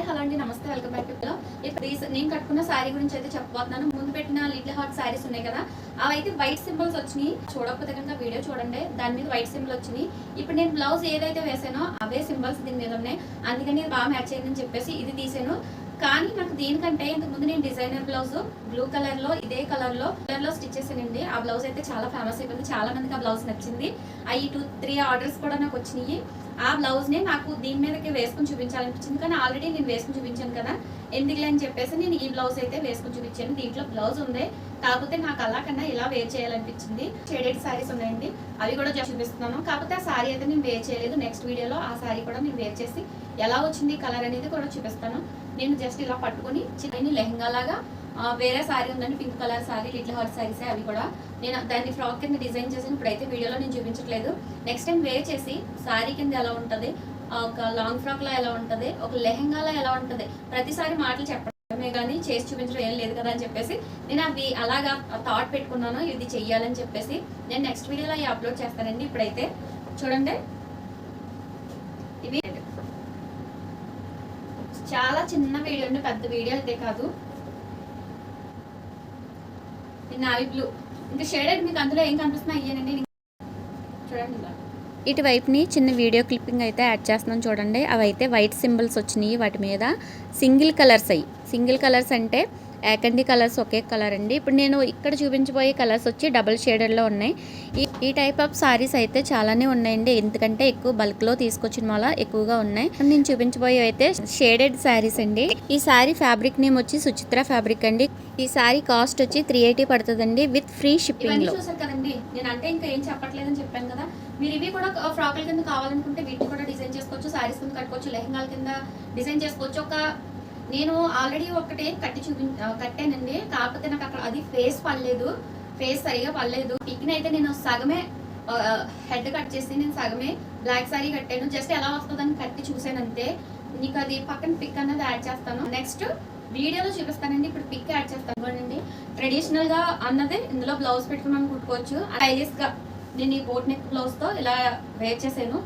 Hi hello అండి నమస్తే welcome back to ఇప్పుడు నేను కట్టుకున్న శారీ గురించి అయితే చెప్పబోతున్నాను. ముందు పెట్టిన లిటిల్ హార్ట్ శారీస్ ఉన్నాయి కదా అవి అయితే వైట్ సింబల్స్ వచ్చినాయి. చూడకపోతే కనుక వీడియో చూడండి. దాని మీద వైట్ సింబల్ వచ్చినాయి. ఇప్పుడు నేను బ్లౌజ్ ఏదైతే వేసానో అవే సింబల్స్ దీని మీద ఉన్నాయి. అందుకని ఇది బాగా మ్యాచ్ అయిందని చెప్పేసి ఇది తీసాను. కానీ నాకు దీనికంటే ఇంతకుముందు నేను డిజైనర్ బ్లౌజ్ బ్లూ కలర్లో ఇదే కలర్లో కలర్లో స్టిచ్ చేసానండి ఆ బ్లౌజ్ అయితే చాలా ఫేమస్ అయిపోయింది. చాలా మందికి ఆ బ్లౌజ్ నచ్చింది. అవి టూ త్రీ ఆర్డర్స్ కూడా నాకు వచ్చినాయి. ఆ బ్లౌజ్ని నాకు దీని మీదకి వేసుకుని చూపించాలనిపించింది కానీ ఆల్రెడీ నేను వేసుకుని చూపించాను కదా. ఎందుకులే అని చెప్పేసి నేను ఈ బ్లౌజ్ అయితే వేసుకుని చూపించాను. దీంట్లో బ్లౌజ్ ఉంది. కాకపోతే నాకు అలా కన్నా ఇలా వేర్ చేయాలనిపించింది. షేడెడ్ సారీస్ ఉన్నాయండి. అవి కూడా చూపిస్తున్నాను. కాకపోతే ఆ సారీ అయితే నేను వేర్ చేయలేదు. నెక్స్ట్ వీడియోలో ఆ సారీ కూడా నేను వేర్ చేసి ఎలా వచ్చింది కలర్ అనేది కూడా చూపిస్తాను. నేను జస్ట్ ఇలా పట్టుకొని చిన్న లెహంగా లాగా వేరే సారీ ఉందండి pink colour sari little heart సారీసే అవి కూడా. నేను దాన్ని ఫ్రాక్ కింద డిజైన్ చేసి ఇప్పుడైతే వీడియోలో నేను చూపించట్లేదు. నెక్స్ట్ టైం వేర్ చేసి సారీ కింద ఎలా ఉంటుంది ఒక లాంగ్ ఫ్రాక్లో ఎలా ఉంటుంది ఒక లెహెంగాలో ఎలా ఉంటుంది ప్రతిసారి మాటలు చెప్పడమే కానీ చేసి చూపించడం ఏం లేదు కదా అని చెప్పేసి నేను అవి అలాగా థాట్ పెట్టుకున్నాను ఇది చెయ్యాలని చెప్పేసి నేను నెక్స్ట్ వీడియోలో అవి అప్లోడ్ చేస్తానండి ఇప్పుడైతే. చూడండి. ఇవి చాలా చిన్న వీడియో అండి పెద్ద వీడియో అయితే కాదు. నావి బ్లూ ఇంకా షేడెడ్ మీకు అందులో ఏం కనిపిస్తున్నా? అయ్యానండి చూడండి ఇటువైపుని చిన్న వీడియో క్లిప్పింగ్ అయితే యాడ్ చేస్తున్నాం చూడండి. అవి అయితే వైట్ సింబల్స్ వచ్చినాయి వాటి మీద. సింగిల్ కలర్స్ అయ్యి సింగిల్ కలర్స్ అంటే ఏకండి కలర్స్ ఒకే కలర్ అండి. ఇప్పుడు నేను ఇక్కడ చూపించబోయే కలర్స్ వచ్చి డబుల్ షేడెడ్లో ఉన్నాయి. ఈ టైప్ ఆఫ్ సారీస్ అయితే చాలానే ఉన్నాయండి. ఎందుకంటే ఎక్కువ బల్క్లో తీసుకొచ్చిన వల్ల ఎక్కువగా ఉన్నాయి. నేను చూపించబోయే అయితే షేడెడ్ శారీస్ అండి. ఈ శారీ ఫ్యాబ్రిక్ నేమ్ వచ్చి సుచిత్ర ఫ్యాబ్రిక్ అండి. ఈ శారీ కాస్ట్ వచ్చి త్రీ ఎయిటీ పడుతుందండి విత్ ఫ్రీ కదండి. నేను అంటే ఇంకా ఏం చెప్పట్లేదని చెప్పాను కదా. మీరు ఇవి కూడా ఫ్రాకుల కింద కావాలనుకుంటే వీటిని కూడా డిజైన్ చేసుకోవచ్చు సారీస్ కింద కట్టుకోవచ్చు లెహంగాల కింద డిజైన్ చేసుకోవచ్చు. ఒక నేను ఆల్రెడీ ఒకటి కట్టి చూపి కట్టానండి. కాకపోతే నాకు అక్కడ అది ఫేస్ పడలేదు. ఫేస్ సరిగా పడలేదు. పిక్ని అయితే నేను సగమే హెడ్ కట్ చేసి నేను సగమే బ్లాక్ సారీ కట్టాను. జస్ట్ ఎలా వస్తుందని కట్టి చూసాను అంతే నీకు అది పక్కన పిక్ అన్నది యాడ్ చేస్తాను. నెక్స్ట్ వీడియోలో చూపిస్తానండి. ఇప్పుడు పిక్ యాడ్ చేస్తాను. చూడండి ట్రెడిషనల్గా అన్నది ఇందులో బ్లౌజ్ పెట్టుకుని కుట్టుకోవచ్చు. స్టైలిష్గా నేను ఈ బోట్ నెక్ బ్లౌజ్తో ఇలా వేర్ చేశాను.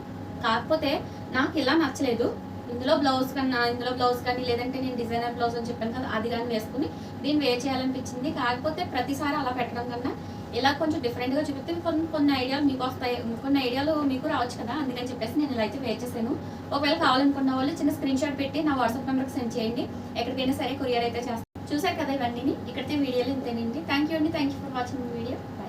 కాకపోతే నాకు ఇలా నచ్చలేదు. ఇందులో బ్లౌజ్ కన్నా ఇందులో బ్లౌజ్ కానీ లేదంటే నేను డిజైనర్ బ్లౌజ్ అని చెప్పాను కదా అది కానీ వేసుకుని దీన్ని వేర్ చేయాలనిపించింది. కాకపోతే ప్రతిసారి అలా పెట్టడం కన్నా ఇలా కొంచెం డిఫరెంట్గా చూపిస్తే కొన్ని కొన్ని ఐడియాలు మీకు వస్తాయి. కొన్ని ఐడియాలు మీకు రావచ్చు కదా అందుకని చెప్పేసి నేను ఇలా అయితే వేర్ చేశాను. ఒకవేళ కావాలనుకున్న వాళ్ళు చిన్న స్క్రీన్ షాట్ పెట్టి నా వాట్సాప్ నెంబర్కి సెండ్ చేయండి. ఎక్కడికైనా సరే కొరియర్ అయితే చేస్తాను చూసారు కదా ఇవన్నీ ఇక్కడితే వీడియోలు ఇంతేనండి. థ్యాంక్ యూ అండి. Thank you for watching